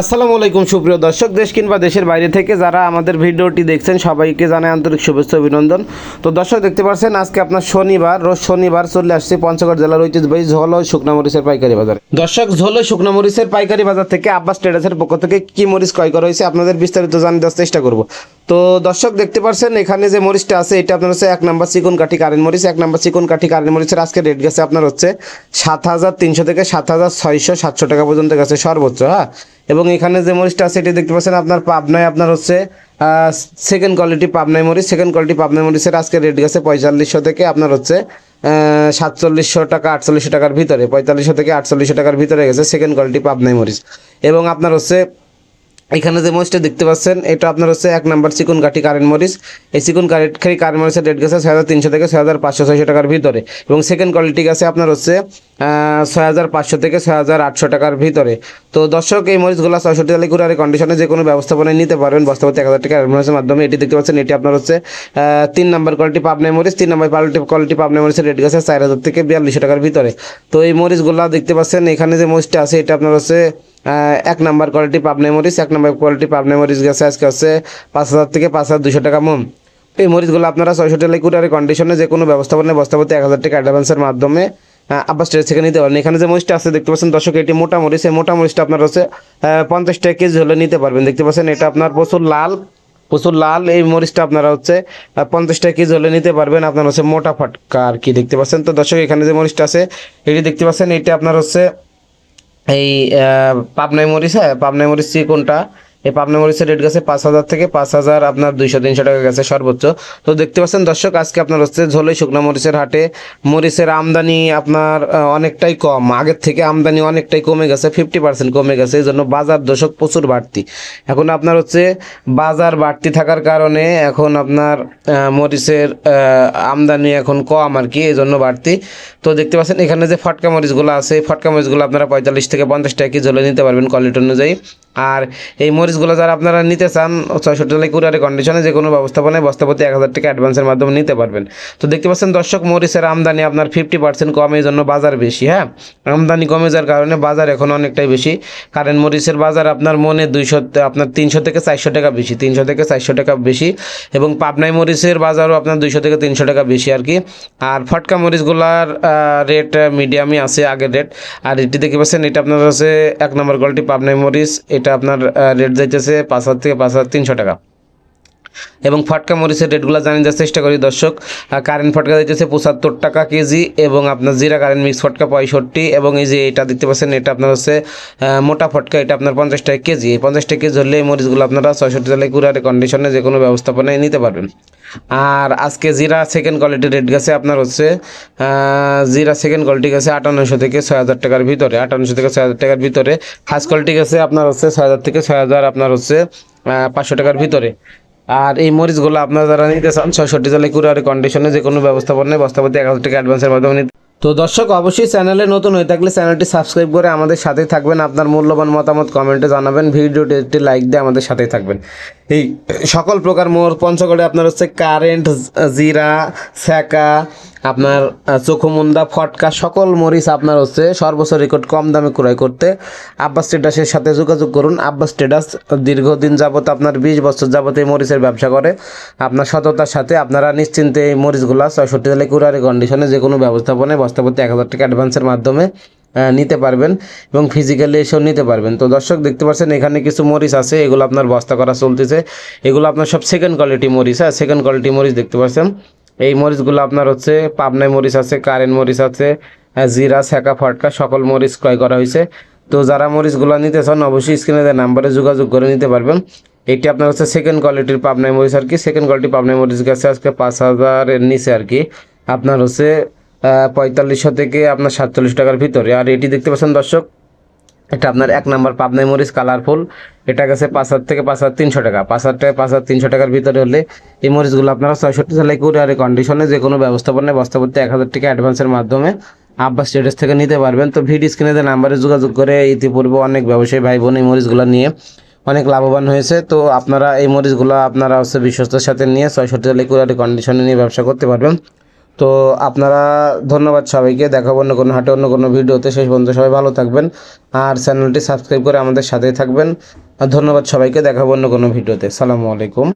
আসসালামু আলাইকুম, সুপ্রিয় দর্শক। দেশ কিংবা দেশের বাইরে থেকে যারা আমাদের ভিডিওটি দেখছেন, সবাইকে জানাই আন্তরিক শুভেচ্ছা, অভিনন্দন। তো দর্শক, দেখতে পাচ্ছেন, আজকে আপনার শনিবার, রোজ শনিবার চলে আসছে পঞ্চগড় জেলার ঐতিহ্যবাহী ঝোল ও শুকনা মরিচের পাইকারি বাজার। দর্শক ঝোল ও শুকনা মরিচের পাইকারি বাজার থেকে আব্বাস ট্রেডার্সের পক্ষ থেকে কি মরিচ ক্রয় করা হয়েছে আপনাদের বিস্তারিত জানিয়ে দেওয়ার চেষ্টা করব। তো দর্শক, দেখতে পাচ্ছেন, এখানে যে মরিচটা আছে, এটা আপনার হচ্ছে এক নাম্বার চিকন কাঠি কারেন্ট মরিচ। এক নাম্বার চিকন কাঠি কারেন্ট মরিচের আজকে রেট গেছে আপনার হচ্ছে সাত হাজার তিনশো থেকে সাত হাজার ছয়শো সাতশো টাকা পর্যন্ত গেছে সর্বোচ্চ হ্যাঁ? এবং এখানে যে মরিচটা আছে, এটি দেখতে পাচ্ছেন আপনার পাবনায়, আপনার হচ্ছে সেকেন্ড কোয়ালিটি পাবনাই মরিচ সেকেন্ড কোয়ালিটি পাবনাই মরিচের আজকে রেট গেছে পঁয়তাল্লিশশো থেকে আপনার হচ্ছে সাতচল্লিশশো টাকা, আটচল্লিশশো টাকার ভিতরে, পঁয়তাল্লিশশো থেকে আটচল্লিশশো টাকার ভিতরে গেছে সেকেন্ড কোয়ালিটি পাবনাই মরিচ। এবং আপনার হচ্ছে এখানে যে মরিচটা দেখতে পাচ্ছেন, এটা আপনার হচ্ছে এক নাম্বার চিকন কাঠি কারেন্ট মরিচ। এই চিকন কাঠি কারেন্ট মরিচের রেট গেছে ছয় হাজার তিনশো থেকে ছয় হাজার পাঁচশো, ছয়শো টাকার ভিতরে। এবং সেকেন্ড কোয়ালিটি গেছে আপনার হচ্ছে ছয় হাজার পাঁচশো থেকে ছয় হাজার আটশো টাকার ভিতরে। তো দর্শক, এই মরিচগুলো ছয়ষট্টি তালি কুড়ারে কন্ডিশনে যে কোনো ব্যবস্থাপনায় নিতে পারবেন বস্তাপতি এক হাজার টাকা অ্যাডভান্সের মাধ্যমে। এটি দেখতে পাচ্ছেন, এটি আপনার হচ্ছে তিন নাম্বার কোয়ালিটি পাবনাই মরিচ। তিন নাম্বার কোয়ালিটি কোয়ালিটি পাবনাই মরিচের রেট গেছে চার হাজার থেকে বিয়াল্লিশশো টাকার ভিতরে। তো এই মরিচগুলো দেখতে পাচ্ছেন, এখানে যে মরিচটা আছে, এটা আপনার হচ্ছে এক নাম্বার কোয়ালিটি পাবনাই মরিচ, এক নাম্বার কোয়ালিটি পাবনাই মরিচ। গেছে আজকে হচ্ছে পাঁচ হাজার থেকে পাঁচ হাজার দুশো টাকা মন এই মরিচগুলো আপনারা ছয়শো টাকা কুড়ারে কন্ডিশনে যে কোনো ব্যবস্থাপনায় বস্তাপতি এক হাজার টাকা অ্যাডভান্সের মাধ্যমে আবার স্টেজ থেকে নিতে পারেন। এখানে যে মরিচটা আছে, দেখতে পাচ্ছেন দর্শক, এটি মোটা মরিচ। এই মোটা মরিচটা আপনার হচ্ছে পঞ্চাশ টাকা কেজি হলে নিতে পারবেন। দেখতে পাচ্ছেন এটা আপনার প্রচুর লাল প্রচুর লাল। এই মরিচটা আপনারা হচ্ছে পঞ্চাশ টাকা কেজি হলে নিতে পারবেন আপনার হচ্ছে মোটা ফটকা আর কি। দেখতে পাচ্ছেন তো দর্শক, এখানে যে মরিচটা আছে, এটি দেখতে পাচ্ছেন, এটা আপনার হচ্ছে এই পাবনাই মরিচ হ্যাঁ পাবনাই মরিচ কোনটা? এই পাবনা মরিচের রেট গেছে পাঁচ হাজার থেকে পাঁচ হাজার, আপনার দুইশো, তিনশো টাকা গেছে সর্বোচ্চ। তো দেখতে পাচ্ছেন দর্শক, আজকে আপনার হচ্ছে ঝোলে শুকনো মরিচের হাটে মরিচের আমদানি আপনার অনেকটাই কম। আগের থেকে আমদানি অনেকটাই কমে গেছে ফিফটি পার্সেন্ট কমে গেছে এই জন্য বাজার দর্শক প্রচুর বাড়তি। এখন আপনার হচ্ছে বাজার বাড়তি থাকার কারণে এখন আপনার মরিচের আমদানি এখন কম আর কি এই জন্য বাড়তি। তো দেখতে পাচ্ছেন এখানে যে ফটকা মরিচগুলো আছে ফটকা মরিচগুলো আপনারা পঁয়তাল্লিশ থেকে পঞ্চাশ টাকা কেজি হলে নিতে পারবেন কোয়ালিটি অনুযায়ী। আর এই মরিচগুলো যারা আপনারা নিতে চান ছয়ষট্টি টাকা কুরিয়ারের কন্ডিশনে যে কোনো ব্যবস্থাপনায় বস্তাপতি এক হাজার টাকা অ্যাডভান্সের মাধ্যমে নিতে পারবেন। তো দেখতে পাচ্ছেন দর্শক, মরিচের আমদানি আপনার ফিফটি পার্সেন্ট কম, এই জন্য বাজার বেশি হ্যাঁ? আমদানি কমে যাওয়ার কারণে বাজার এখন অনেকটাই বেশি। কারেন্ট মরিচের বাজার আপনার মনে দুইশো, আপনার তিনশো থেকে চারশো টাকা বেশি, তিনশো থেকে চারশো টাকা বেশি। এবং পাবনাই মরিচের বাজারও আপনার দুইশো থেকে তিনশো টাকা বেশি আর কি। আর ফটকা মরিচগুলার রেট মিডিয়ামই আছে আগের রেট আর এটি দেখতে পাচ্ছেন, এটা আপনার হচ্ছে এক নম্বর কোয়ালিটি পাবনাই মরিচ, এটা আপনার রেট যাইতেছে পাঁচ হাজার থেকে পাঁচ হাজার তিনশো টাকা। এবং ফটকা মরিচের রেটগুলো জানিয়ে দেওয়ার চেষ্টা করি, দর্শক। কারেন্ট ফটকা দিতেছে পঁচাত্তর টাকা কেজি এবং আপনার জিরা কারেন্ট মিক্স ফটকা পঁয়ষট্টি এবং এই যে এটা দেখতে পাচ্ছেন, এটা আপনার হচ্ছে মোটা ফটকা, এটা আপনার পঞ্চাশ টাকা কেজি। এই পঞ্চাশ টাকা কেজি হলে এই মরিচগুলো আপনারা ছয়ষট্টি টাকা কুড়ারে কন্ডিশনে যে কোনো ব্যবস্থাপনায় নিতে পারবেন। আর আজকে জিরা সেকেন্ড কোয়ালিটির রেট গেছে আপনার হচ্ছে জিরা সেকেন্ড কোয়ালিটি গেছে আটান্নশো থেকে ছয় হাজার টাকার ভিতরে। আটান্নশো থেকে ছয় হাজার টাকার ভিতরে। ফার্স্ট কোয়ালিটি গেছে আপনার হচ্ছে ছয় হাজার থেকে ছয় হাজার আপনার হচ্ছে পাঁচশো টাকার ভিতরে। আর এই মরিচগুলো আপনারা যারা নিতে চান, ছয়ষট্টি সালে কুরিয়ার কন্ডিশনে যে কোনো ব্যবস্থাপনায় বস্তাপতি এক হাজার টাকা অ্যাডভান্সের মাধ্যমে নিতে তো দর্শক, অবশ্যই চ্যানেলে নতুন হয়ে থাকলে চ্যানেলটি সাবস্ক্রাইব করে আমাদের সাথেই থাকবেন। আপনার মূল্যবান মতামত কমেন্টে জানাবেন। ভিডিওটি একটি লাইক দিয়ে আমাদের সাথেই থাকবেন। এই সকল প্রকার মোর পঞ্চগড়ে আপনার হচ্ছে কারেন্ট জিরা স্যাকা আপনার চোখমুন্দা ফটকা, সকল মরিচ আপনার হচ্ছে সর্বোচ্চ রেকর্ড কম দামে ক্রয় করতে। আব্বাস ট্রেডার্সের সাথে যোগাযোগ করুন। আব্বাস ট্রেডার্স দীর্ঘদিন যাবত আপনার বিশ বছর যাবত এই মরিচের ব্যবসা করে। আপনার সততার সাথে আপনারা নিশ্চিন্তে এই মরিচগুলো ছয়ষট্টি জেলায় কুরারি কন্ডিশনে যে কোনো ব্যবস্থাপনায় বস্তাপতি এক হাজার টাকা অ্যাডভান্সের মাধ্যমে নিতে পারবেন এবং ফিজিক্যালি এসেও নিতে পারবেন। তো দর্শক দেখতে পাচ্ছেন, এখানে কিছু মরিচ আছে, এগুলো আপনার বস্তা করা চলতেছে। এগুলো আপনার সব সেকেন্ড কোয়ালিটি মরিচ হ্যাঁ সেকেন্ড কোয়ালিটি মরিচ দেখতে পাচ্ছেন। এই মরিচগুলো আপনার হচ্ছে পাবনাই মরিচ আছে, কারেন্ট মরিচ আছে জিরা ছ্যাঁকা ফটকা, সকল মরিচ ক্রয় করা হয়েছে। তো যারা মরিচগুলো নিতে চান, অবশ্যই স্ক্রিনে দেওয়া নাম্বারে যোগাযোগ করে নিতে পারবেন। এটি আপনার হচ্ছে সেকেন্ড কোয়ালিটির পাবনাই মরিচ আর কি সেকেন্ড কোয়ালিটি পাবনাই মরিচ গেছে আজকে পাঁচ হাজারের নিচে আর কি। আপনার হচ্ছে পঁয়তাল্লিশশো থেকে আপনার সাতচল্লিশ টাকার ভিতরে। আর এটি দেখতে পাচ্ছেন দর্শক এটা আপনার এক নাম্বার পাবনাই মরিচ কালারফুল। এটা গেছে পাঁচ হাজার থেকে পাঁচ হাজার তিনশো টাকা। পাঁচ হাজার টাকা পাঁচ হাজার তিনশো টাকার ভিতরে হলে এই মরিচগুলো আপনারা ছয়ষট্টি সালে কুরিয়ারে কন্ডিশনে যে কোনো ব্যবস্থাপনায় বস্তাপতি এক হাজার টাকা অ্যাডভান্সের মাধ্যমে আব্বাস স্টেটাস থেকে নিতে পারবেন। তো ভিডিও স্ক্রিনে যে নাম্বারে যোগাযোগ করে ইতিপূর্বে অনেক ব্যবসায়ী ভাই বোন এই মরিচগুলো নিয়ে অনেক লাভবান হয়েছে। তো আপনারা এই মরিচগুলো আপনারা হচ্ছে বিশ্বস্তের সাথে নিয়ে ছয়ষট্টি সালে কুরিয়ারে কন্ডিশনে নিয়ে ব্যবসা করতে পারবেন। তো আপনারা ধন্যবাদ সবাইকে। দেখা অন্য কোনো হাটে, অন্য কোনো ভিডিওতে। শেষ পর্যন্ত সবাই ভালো থাকবেন আর চ্যানেলটি সাবস্ক্রাইব করে আমাদের সাথেই থাকবেন। ধন্যবাদ সবাইকে। দেখাবো অন্য কোনো ভিডিওতে। সালামু আলাইকুম।